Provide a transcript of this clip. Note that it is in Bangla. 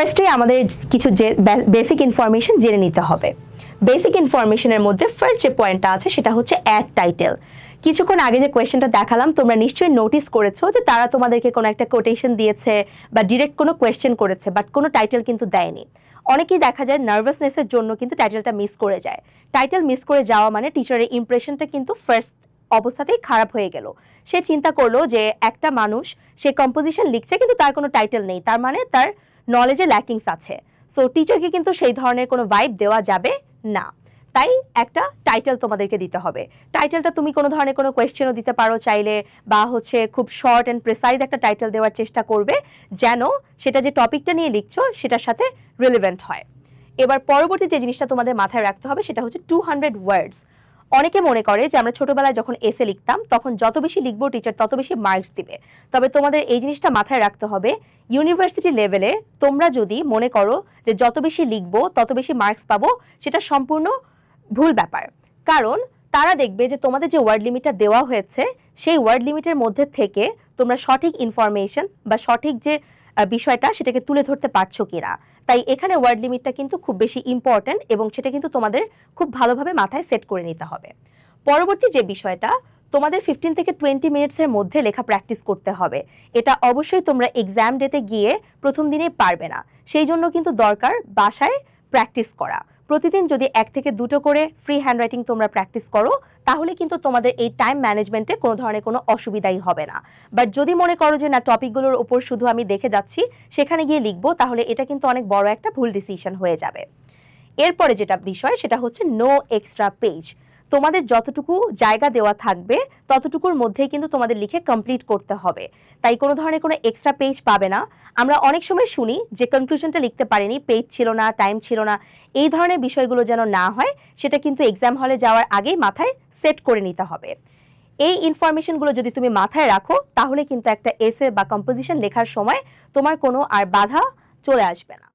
ফার্স্টে আমাদের কিছু যে বেসিক ইনফরমেশন জেনে নিতে হবে। বেসিক ইনফরমেশনের মধ্যে ফার্স্ট যে পয়েন্টটা আছে, সেটা হচ্ছে অ্যাড টাইটেল কিছুক্ষণ আগে যে কোয়েশ্চেনটা দেখালাম, তোমরা নিশ্চয়ই নোটিস করেছ যে তারা তোমাদেরকে কোনো একটা কোটেশন দিয়েছে বা ডিরেক্ট কোনো কোয়েশ্চেন করেছে বাট কোনো টাইটেল কিন্তু দেয়নি। অনেকেই দেখা যায় নার্ভাসনেসের জন্য কিন্তু টাইটেলটা মিস করে যায়। টাইটেল মিস করে যাওয়া মানে টিচারের ইমপ্রেশনটা কিন্তু ফার্স্ট অবস্থাতেই খারাপ হয়ে গেল। সে চিন্তা করল যে একটা মানুষ, সে কম্পোজিশন লিখছে, কিন্তু তার কোনো টাইটেল নেই। তার মানে তার নলেজে ল্যাকিংস আছে। সো টিচারকে কিন্তু সেই ধরনের কোনো ভাইব দেওয়া যাবে না। তাই একটা টাইটেল তোমাদেরকে দিতে হবে। টাইটেলটা তুমি কোনো ধরনের কোনো কোয়েশ্চেনও দিতে পারো চাইলে বা হচ্ছে খুব শর্ট অ্যান্ড প্রেসাইজ একটা টাইটেল দেওয়ার চেষ্টা করবে যেন সেটা যে টপিকটা নিয়ে লিখছো সেটার সাথে রিলেভেন্ট হয়। এবার পরবর্তী যে জিনিসটা তোমাদের মাথায় রাখতে হবে সেটা হচ্ছে টু হান্ড্রেড ওয়ার্ডস অনেকে মনে করে যে আমরা ছোটবেলায় যখন এসে লিখতাম, তখন যত বেশি লিখব টিচার তত বেশি মার্কস দিবে। তবে তোমাদের এই জিনিসটা মাথায় রাখতে হবে ইউনিভার্সিটি লেভেলে তোমরা যদি মনে করো যে যত বেশি লিখব, তত বেশি মার্কস পাবো, সেটা সম্পূর্ণ ভুল ব্যাপার। কারণ তারা দেখবে যে তোমাদের যে ওয়ার্ড লিমিটটা দেওয়া হয়েছে, সেই ওয়ার্ড লিমিটের মধ্যে থেকে তোমরা সঠিক ইনফরমেশন বা সঠিক যে বিষয়টা সেটাকে তুলে ধরতে পারছ কিনা। তাই এখানে ওয়ার্ড লিমিটটা কিন্তু খুব বেশি ইম্পর্ট্যান্ট এবং সেটা কিন্তু তোমাদের খুব ভালোভাবে মাথায় সেট করে নিতে হবে। পরবর্তী যে বিষয়টা, তোমাদের ফিফটিন থেকে টোয়েন্টি মিনিটসের মধ্যে লেখা প্র্যাকটিস করতে হবে। এটা অবশ্যই তোমরা এক্সাম ডেতে গিয়ে প্রথম দিনেই পারবে না। সেই জন্য কিন্তু দরকার বাসায় প্র্যাকটিস করা। প্রতিদিন যদি এক থেকে দুটো করে ফ্রি হ্যান্ডরাইটিং তোমরা প্র্যাকটিস করো, তাহলে কিন্তু তোমাদের এই টাইম ম্যানেজমেন্টে কোনো ধরনের কোনো অসুবিধাই হবে না। বাট যদি মনে করো যে না টপিকগুলোর উপর শুধু আমি দেখে যাচ্ছি, সেখানে গিয়ে লিখব, তাহলে এটা কিন্তু অনেক বড় একটা ভুল ডিসিশন হয়ে যাবে। এরপরে যেটা বিষয়, সেটা হচ্ছে নো এক্সট্রা পেজ তোমাদের যতটুকু জায়গা দেওয়া থাকবে, ততটুকুর মধ্যেই কিন্তু তোমাদের লিখে কমপ্লিট করতে হবে। তাই কোনো ধরনের কোনো এক্সট্রা পেজ পাবে না। আমরা অনেক সময় শুনি যে কনক্লুশনটা লিখতে পারিনি পেজ ছিল না টাইম ছিল না। এই ধরনের বিষয়গুলো যেন না হয়, সেটা কিন্তু এক্সাম হলে যাওয়ার আগেই মাথায় সেট করে নিতে হবে। এই ইনফরমেশনগুলো যদি তুমি মাথায় রাখো, তাহলে কিন্তু একটা এসে বা কম্পোজিশন লেখার সময় তোমার কোনো আর বাধা চলে আসবে না।